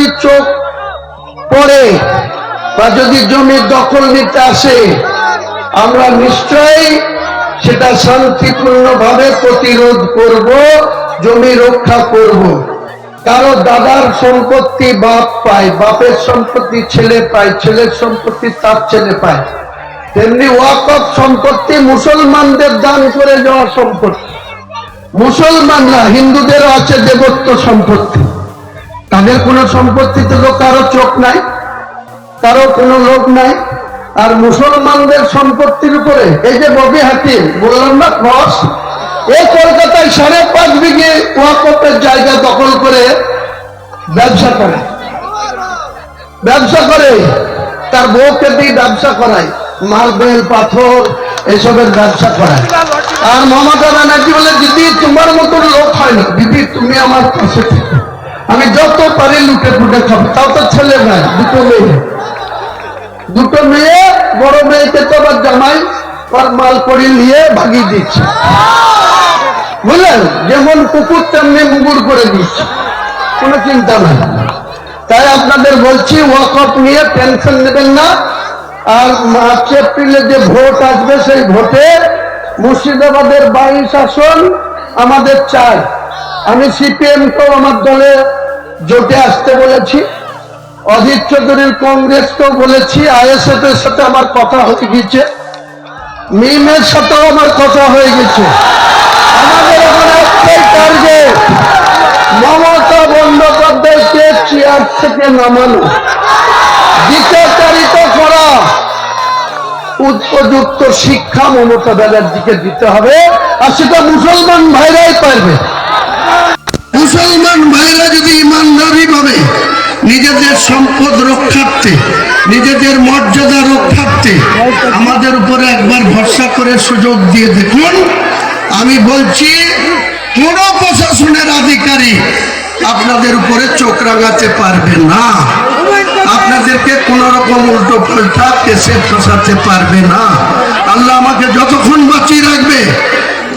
যদি চোখ পড়ে বা যদি জমির দখল নিতে আসে, আমরা নিশ্চয়ই সেটা শান্তিপূর্ণভাবে প্রতিরোধ করব, জমি রক্ষা করব। কারও দাদার সম্পত্তি বাপ পায়, বাপের সম্পত্তি ছেলে পায়, ছেলের সম্পত্তি তার ছেলে পায়। তেমনি ওয়াকফ সম্পত্তি মুসলমানদের দান করে যাওয়া সম্পত্তি। মুসলমানরা হিন্দুদেরও আছে দেবত্ব সম্পত্তি। তাদের কোনো সম্পত্তিতে তো কারও চোখ নাই, কারও কোনো লোক নাই। আর মুসলমানদের সম্পত্তির উপরে, এই যে ববি হাকিম বললাম না, ক্রস? এই কলকাতায় সাড়ে পাঁচ বিঘে ওয়াকফের জায়গা দখল করে ব্যবসা করে। ব্যবসা করে, তার বউকে দিয়ে ব্যবসা করায়, মার্বেল, পাথর, এসবের ব্যবসা করায়। আর মমতা ব্যানার্জি বলে, দিদি, তোমার মতো লোক হয় না। দিদি, তুমি আমার পাশে থেকো। আমি যত পারি লুটে ফুটে খাব। তাও তো ছেলে নাই, দুটো মেয়ে। দুটো মেয়ে, বড় মেয়েকে তো আবার জামাই আর মাল করি নিয়ে ভাগিয়ে দিচ্ছে। বুঝলেন? যেমন কুকুর, তেমনি মুগুর করে দিচ্ছে। কোনো চিন্তা নাই। তাই আপনাদের বলছি, ওয়াকফ নিয়ে টেনশন নেবেন না। আর মার্চ, এপ্রিলে যে ভোট আসবে, সেই ভোটে মুর্শিদাবাদের বাইশ শাসন আমাদের চাই। আমি সিপিএম কেও আমার দলে জোটে আসতে বলেছি। অজিত চৌধুরীর কংগ্রেসকেও বলেছি আইএসএফ এর সাথে আমার কথা হয়ে গেছে। মিমের সাথেও আমার কথা হয়ে গেছে। আমাদের এখানে একটাই টার্গেট মমতা বন্দ্যোপাধ্যায়কে চেয়ার থেকে নামানো। দ্বিতীয়চারিত করা। উপযুক্ত শিক্ষা মমতা ব্যানার্জিকে দিতে হবে। আর সেটা মুসলমান ভাইরাই পারবে। মুসলমান ভাইরা যদি ইমানদারি ভাবে নিজেদের সম্পদ রক্ষার্থে, নিজেদের মর্যাদা রক্ষার্থে আমাদের উপরে একবার ভরসা করে সুযোগ দিয়ে দেখুন, আমি বলছি, কোন প্রশাসনের আধিকারী আপনাদের উপরে চোখ রাঙাতে পারবে না। আপনাদেরকে কোন রকম উল্টো পাল্টা কেসে ফসাতে পারবে না। আল্লাহ আমাকে যতক্ষণ বাঁচিয়ে রাখবে,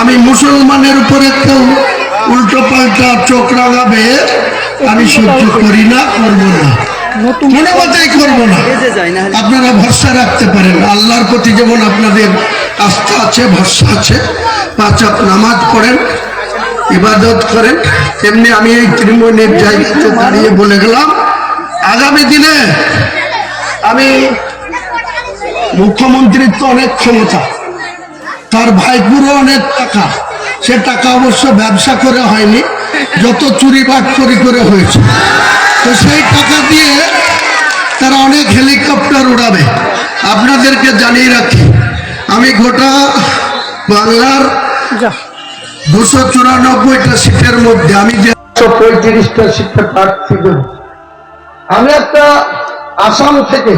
আমি মুসলমানের উপরে কেউ উল্টো পাল্টা চোখ রাঙাবে আমি সহ্য করি না করব না। কোনো কথাই করব না। আপনারা ভরসা রাখতে পারেন। আল্লাহর প্রতি যেমন আপনাদের আস্থা আছে ভরসা আছে পাঁচ নামাজ পড়েন ইবাদত করেন তেমনি আমি এই তৃণমূলের জায়গাতে দাঁড়িয়ে বলে গেলাম আগামী দিনে আমি মুখ্যমন্ত্রীর তো অনেক ক্ষমতা তার ভাইপুরও অনেক টাকা। সে টাকা অবশ্য ব্যবসা করে হয়নি যত চুরি বাট চুরি করে হয়েছে। তো সেই টাকা দিয়ে তারা অনেক হেলিকপ্টার উড়াবে। আপনাদেরকে জানিয়ে রাখি আমি গোটা বাংলার দুশো চুরানব্বইটা সিটের মধ্যে আমি যে একশো পঁয়ত্রিশটা সিটে প্রার্থী দেব আমি একটা আসাম থেকে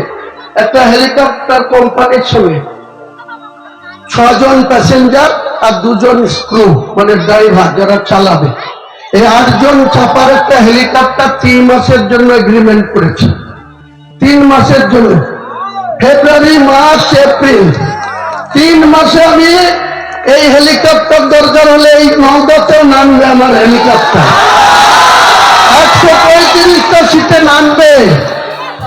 একটা হেলিকপ্টার কোম্পানির সঙ্গে ছজন প্যাসেঞ্জার আর দুজন স্ক্রু মানে ড্রাইভার যারা চালাবে। এই আটজন চাপার একটা হেলিকপ্টার তিন মাসের জন্য এগ্রিমেন্ট করেছে। তিন মাসের জন্য। February, March, April. তিন মাসে আমি এই হেলিকপ্টার দরকার হলে এই নৌদাতেও নামবে আমার হেলিকপ্টার একশো পঁয়ত্রিশটা সিটে নামবে।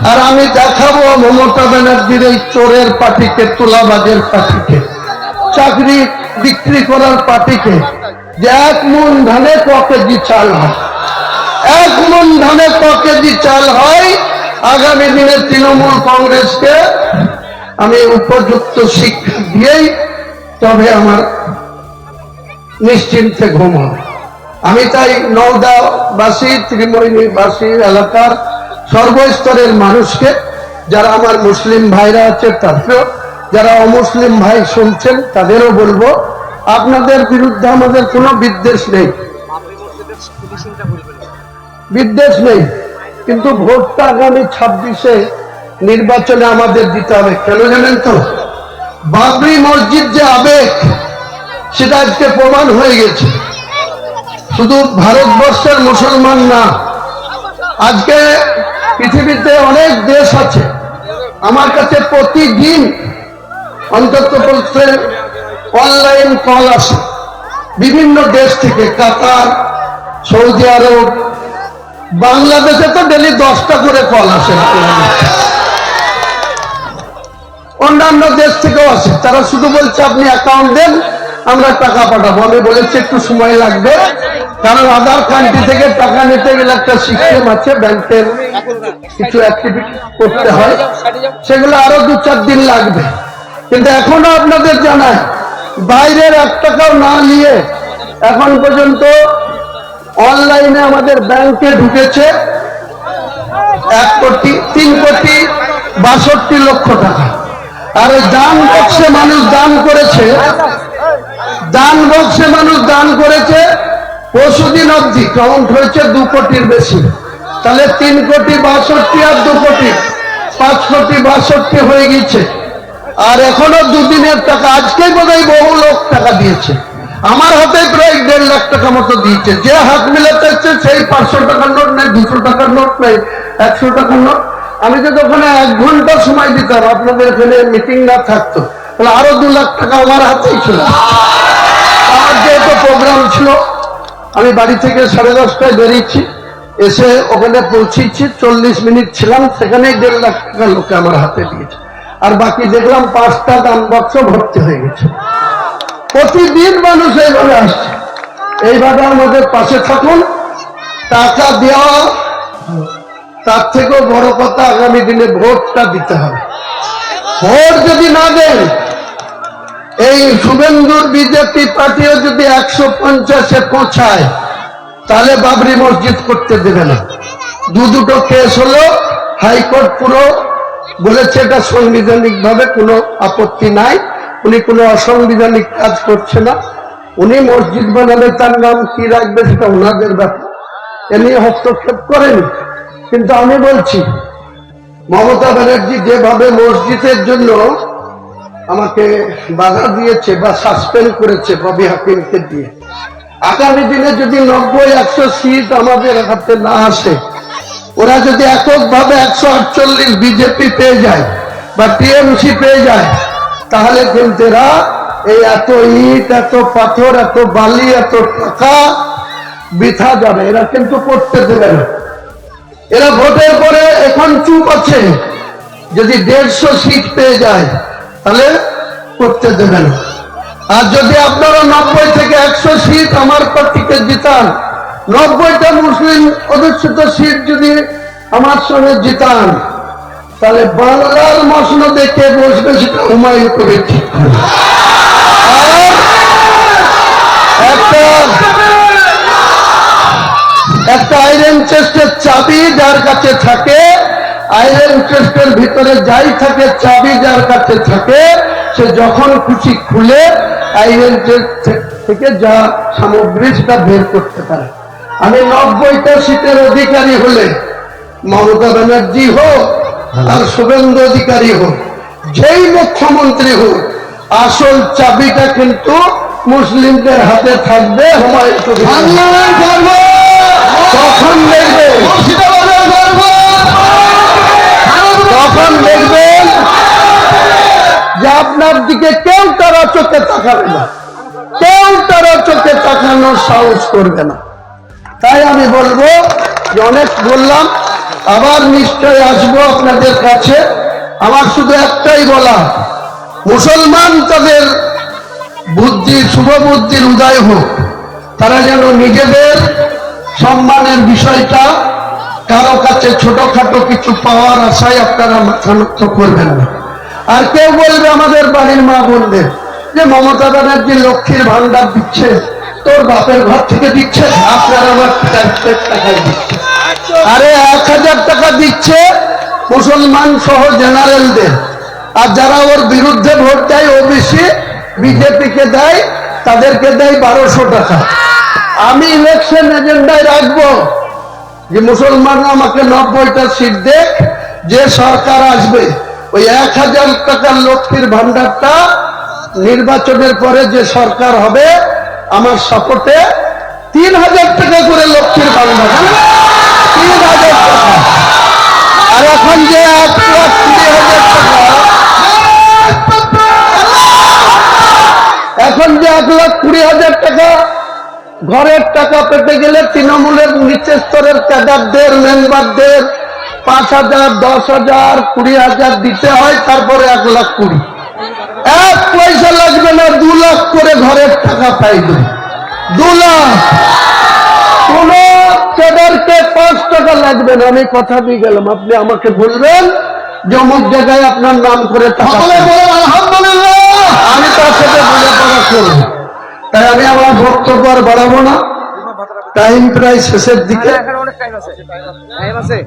আর আমি দেখাবো মমতা ব্যানার্জির এই চোরের পার্টিকে তোলাবাজের পার্টিকে চাকরি বিক্রি করার পার্টিকে যে এক মন ধানে ক কেজি চাল হয়। এক মন ধানে ক কেজি চাল হয়। আগামী দিনে তৃণমূল কংগ্রেসকে আমি উপযুক্ত শিক্ষা দিয়েই তবে আমার নিশ্চিন্তে ঘুম হবে। আমি তাই নওদাবাসী ত্রিমোহিনীবাসী এলাকার সর্বস্তরের মানুষকে, যারা আমার মুসলিম ভাইরা আছে, তাদেরও যারা অমুসলিম ভাই শুনছেন, তাদেরও বলব, আপনাদের বিরুদ্ধে আমাদের কোনো বিদ্বেষ নেই। বিদ্বেষ নেই, কিন্তু ভোটটা আগামী ছাব্বিশে নির্বাচনে আমাদের দিতে হবে। কেন জানেন তো? বাবরি মসজিদ যে আবেগ, সেটা আজকে প্রমাণ হয়ে গেছে। শুধু ভারতবর্ষের মুসলমান না, আজকে পৃথিবীতে অনেক দেশ আছে। আমার কাছে প্রতিদিন অন্তত বলতে অনলাইন কল আসে বিভিন্ন দেশ থেকে, কাতার, সৌদি আরব, বাংলাদেশে তো ডেলি দশটা করে কল আসে অন্যান্য দেশ থেকেও আসে, তারা শুধু বলছে, আপনি অ্যাকাউন্ট দেন, আমরা টাকা পাঠাবো। আমি বলেছি, একটু সময় লাগবে, কারণ আধার কান্ট্রি থেকে টাকা নিতে গেলে একটা সিস্টেম আছে, ব্যাংকের কিছু অ্যাক্টিভিটি করতে হয়। সেগুলো আরও দু চার দিন লাগবে। কিন্তু এখনও আপনাদের জানায় বাইরের এক টাকাও না নিয়ে এখন পর্যন্ত অনলাইনে আমাদের ব্যাংকে ঢুকেছে এক কোটি, তিন কোটি বাষট্টি লক্ষ টাকা। আর দান বক্সে মানুষ দান করেছে, দান বক্সে মানুষ দান করেছে, পরশুদিন অবধি কাউন্ট হয়েছে দু কোটির বেশি। তাহলে তিন কোটি বাষট্টি আর দু কোটি, পাঁচ কোটি বাষট্টি হয়ে গেছে আর এখনও দুদিনের টাকা, আজকেই বোধহয় বহু লোক টাকা দিয়েছে। আমার হাতে প্রায় দেড় লাখ টাকা মতো দিয়েছে। যে হাত মিলাতে হচ্ছে, সেই পাঁচশো টাকার নোট নেই, দুশো টাকার নোট নেই, একশো টাকার নোট। আমি যদি ওখানে এক ঘণ্টা সময় দিতাম, আপনাদের এখানে মিটিং না থাকতো। তাহলে আরও দু লাখ টাকা আমার হাতেই ছিল। আমার যেহেতু প্রোগ্রাম ছিল, আমি বাড়ি থেকে সাড়ে দশটায় বেরিয়েছি। এসে ওখানে পৌঁছেছি, চল্লিশ মিনিট ছিলাম, সেখানেই দেড় লাখ টাকা লোকে আমার হাতে দিয়েছে। আর বাকি দেখলাম পাঁচটা দান বাক্স ভর্তি হয়ে গেছে। প্রতিদিন মানুষ এইভাবে আসছে। এইভাবে আমাদের পাশে থাকুন। টাকা দেওয়া, তার থেকেও বড় কথা আগামী দিনে ভোটটা দিতে হবে। ভোট যদি না দেন, এই শুভেন্দুর বিজেপি পার্টিও যদি একশো পঞ্চাশে পৌঁছায়, তাহলে বাবরি মসজিদ করতে দেবে না। দু দুটো কেস হলো, হাইকোর্ট পুরো বলেছে, এটা সাংবিধানিক ভাবে কোনো আপত্তি নাই। উনি কোনো অসাংবিধানিক কাজ করছে না। উনি মসজিদ বানালে তার নাম কি রাখবে সেটা ওনাদের ব্যাপার। এ নিয়ে হস্তক্ষেপ করেনি। কিন্তু আমি বলছি, মমতা ব্যানার্জি যেভাবে মসজিদের জন্য আমাকে বাধা দিয়েছে বা সাসপেন্ড করেছে ববি হাকিমকে দিয়ে, আগামী দিনে যদি নব্বই, একশো সিট আমাদের হাতে না আসে ওরা যদি এককভাবে একশো আটচল্লিশ বিজেপি পেয়ে যায় বা টিএমসি পেয়ে যায়, তাহলে কিন্তু এরা এই এত ইট, এত পাথর, এত বালি, এত টাকা বৃথা যাবে। এরা কিন্তু করতে দেবে না। এরা ভোটের পরে এখন চুপ আছে। যদি দেড়শো সিট পেয়ে যায়, তাহলে করতে দেবে না। আর যদি আপনারা নব্বই থেকে একশো সিট আমার পার্টিকে জিতান নব্বইটা মুসলিম অধিষ্ঠিত সিট যদি আমার সঙ্গে জিতান, তাহলে বাংলার মশন দেখে বসবে সেটা হুমায়ুন করে। একটা একটা আইরন চেস্টের চাবি যার কাছে থাকে আইরন চেস্টের ভিতরে যাই থাকে, চাবি যার কাছে থাকে, সে যখন খুশি খুলে আইরন চেস্ট থেকে যা সামগ্রী সেটা বের করতে পারে। আমি নব্বইটা সিটের অধিকারী হলে মমতা ব্যানার্জি হোক আর শুভেন্দু অধিকারী হোক যেই মুখ্যমন্ত্রী হোক আসল চাবিটা কিন্তু মুসলিমদের হাতে থাকবে। তখন দেখবে। তখন দেখবেন যে আপনার দিকে কেউ তারা চোখে তাকাবে না। কেউ তারা চোখে তাকানোর সাহস করবে না। তাই আমি বলব যে অনেক বললাম, আবার নিশ্চয় আসব আপনাদের কাছে। আমার শুধু একটাই বলা, মুসলমান তাদের বুদ্ধি, শুভ বুদ্ধির উদয় হোক, তারা যেন নিজেদের সম্মানের বিষয়টা কারও কাছে ছোটখাটো কিছু পাওয়ার আশায় আপনারা মাথা করবেন না। আর কেউ বলবে আমাদের বাড়ির মা বোনদের যে মমতা ব্যানার্জি লক্ষ্মীর ভান্ডার দিচ্ছে। তোর বাপের ঘর থেকে দিচ্ছে, আপনার আমার আরে এক হাজার টাকা দিচ্ছে মুসলমান সহ জেনারেলদের। আর যারা ওর বিরুদ্ধে ভোট দেয়, ওবিসি, বিজেপিকে দেয়, তাদেরকে দেয় বারোশো টাকা। আমি ইলেকশন এজেন্ডায় রাখব যে মুসলমানরা আমাকে নব্বইটা সিট দেখ, যে সরকার আসবে। ওই এক হাজার টাকার লক্ষ্মীর ভান্ডারটা নির্বাচনের পরে যে সরকার হবে আমার সাপোর্টে তিন হাজার টাকা করে লক্ষ্মীর ভান্ডার তিন হাজার টাকা। আর এখন যে এক লাখ কুড়ি হাজার টাকা। এখন যে এক লাখ কুড়ি হাজার টাকা ঘরের টাকা পেতে গেলে তৃণমূলের নিচের স্তরের ক্যাডারদের, মেম্বারদের পাঁচ হাজার, দশ হাজার, কুড়ি হাজার দিতে হয়, তারপরে এক লাখ কুড়ি। এক পয়সা লাগবে না, দু লাখ টাকা পাইবে। দু লাখ। কোন ক্যাডারকে পাঁচ টাকা লাগবে না। আমি কথা দিয়ে গেলাম। আপনি আমাকে বলবেন যে অমুক জায়গায় আপনার নাম করে আলহামদুলিল্লাহ আমি তার সাথে বোঝাপড়া করব। তাই আমি আমার বক্তব্য আর বাড়াবো না। টাইম প্রায় শেষের দিকে। টাইম আছে।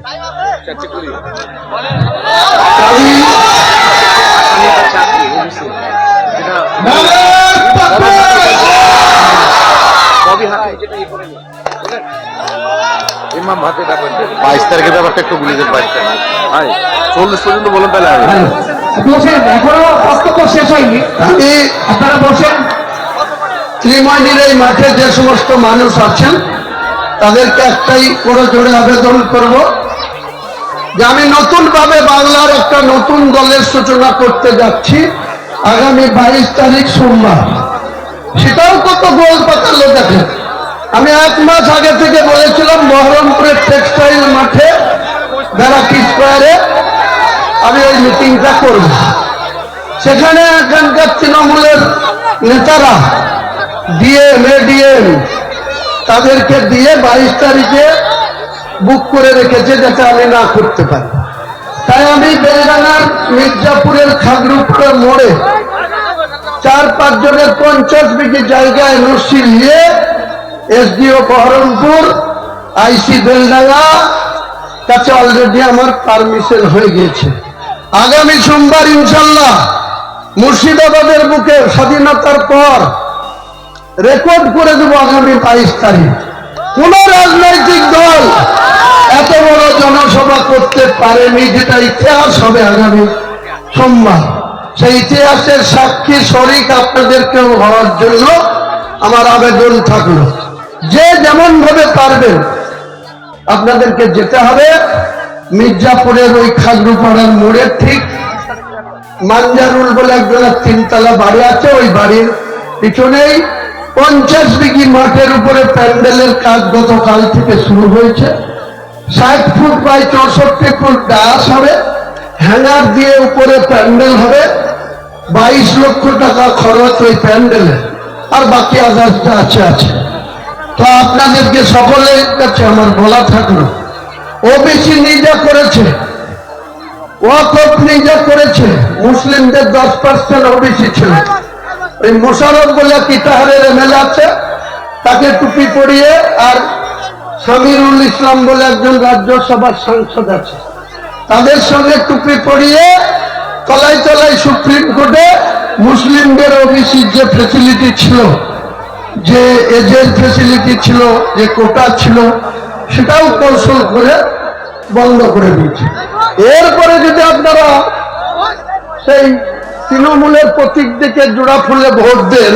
ব্যাপারটা একটু ভাই চল্লিশ পর্যন্ত বলুন তাহলে আমি। বসেন এখনও বক্তব্য শেষ হয়নি। আমি আপনারা বসেন। ত্রিমন্দির এই মাঠে যে সমস্ত মানুষ আছেন তাদেরকে একটাই করে জোরে আবেদন করব যে আমি নতুন ভাবে বাংলার একটা নতুন দলের সূচনা করতে যাচ্ছি আগামী বাইশ তারিখ সোমবার। সেটাও কত গোল পাতালো দেখেন। আমি এক মাস আগে থেকে বলেছিলাম, বহরমপুরের টেক্সটাইল মাঠে ব্যারাকি স্কোয়ারে আমি ওই মিটিংটা করব। সেখানে এখানকার তৃণমূলের নেতারা ডিএম এডিএম তাদেরকে দিয়ে বাইশ তারিখে বুক করে রেখেছে যাতে আমি না করতে পারি। তাই আমি বেলডাঙ্গার মির্জাপুরের খাগরুপুরের মোড়ে চার পাঁচজনের পঞ্চাশ বিঘি জায়গায় রশি নিয়ে এসডিও বহরমপুর, আইসি বেলডাঙ্গা, কাছে অলরেডি আমার পারমিশন হয়ে গিয়েছে। আগামী সোমবার ইনশাল্লাহ মুর্শিদাবাদের বুকে স্বাধীনতার পর রেকর্ড করে দেবো আগামী বাইশ তারিখ। কোন রাজনৈতিক দল এত বড় জনসভা করতে পারেনি যেটা ইতিহাস হবে আগামী সোমবার। সেই ইতিহাসের সাক্ষী শরিক আপনাদেরকেও হওয়ার জন্য আমার আবেদন থাকল। যে যেমন ভাবে পারবেন আপনাদেরকে যেতে হবে। মির্জাপুরের ওই খাগড়ুপাড়ার মোড়ের ঠিক মাঞ্জারুল বলে একজনের তিনতলা বাড়ি আছে, ওই বাড়ির পিছনেই পঞ্চাশ বিঘি মাঠের উপরে প্যান্ডেলের কাজ গতকাল থেকে শুরু হয়েছে। ষাট ফুট বাই চৌষট্টি ফুট ডাস হবে, হ্যাঙ্গার দিয়ে উপরে প্যান্ডেল হবে, বাইশ লক্ষ টাকা খরচ ওই প্যান্ডেলে। আর বাকি আদার্সটা আছে আছে। তো আপনাদেরকে সকলের কাছে আমার বলা থাকল ওবিসি নিজে করেছে ওয়াকফ নিজে করেছে, মুসলিমদের দশ পার্সেন্ট ওবিসি ছিল। ওই মোশারফ বলে কিতাহারের এমএলএ আছে, তাকে টুপি পরিয়ে আর সামিরুল ইসলাম বলে একজন রাজ্যসভার সাংসদ আছে। তাদের সঙ্গে টুপি পরিয়ে তলায় তলায় সুপ্রিম কোর্টে মুসলিমদের ওবিসির যে ফেসিলিটি ছিল যে এজের ফেসিলিটি ছিল, যে কোটা ছিল, সেটাও কৌশল করে বন্ধ করে দিয়েছে। এরপরে যদি আপনারা সেই তৃণমূলের প্রতীক দিকে জোড়া ফুলে ভোট দেন,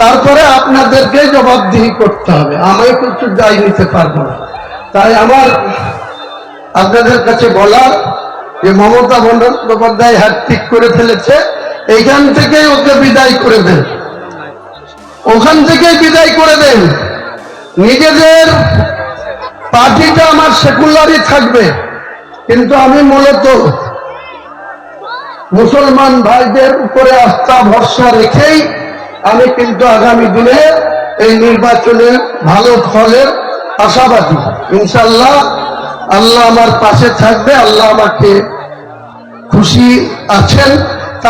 তারপরে আপনাদেরকে জবাবদিহি করতে হবে। আমি কিছু দায় নিতে পারব না। তাই আমার আপনাদের কাছে বলার যে মমতা বন্দ্যোপাধ্যায় হ্যাট্রিক করে ফেলেছে, এইখান থেকেই ওকে বিদায় করে দেন। ওখান থেকেই বিদায় করে দেন। নিজেদের পার্টিটা আমার সেকুলারই থাকবে। কিন্তু আমি মূলত মুসলমান ভাইদের উপরে আস্থা, ভরসা রেখেই আমি কিন্তু আগামী দিনে এই নির্বাচনে ভালো ফলের আশাবাদী। ইনশাল্লাহ আল্লাহ আমার পাশে থাকবে, আল্লাহ আমাকে খুশি আছেন। তা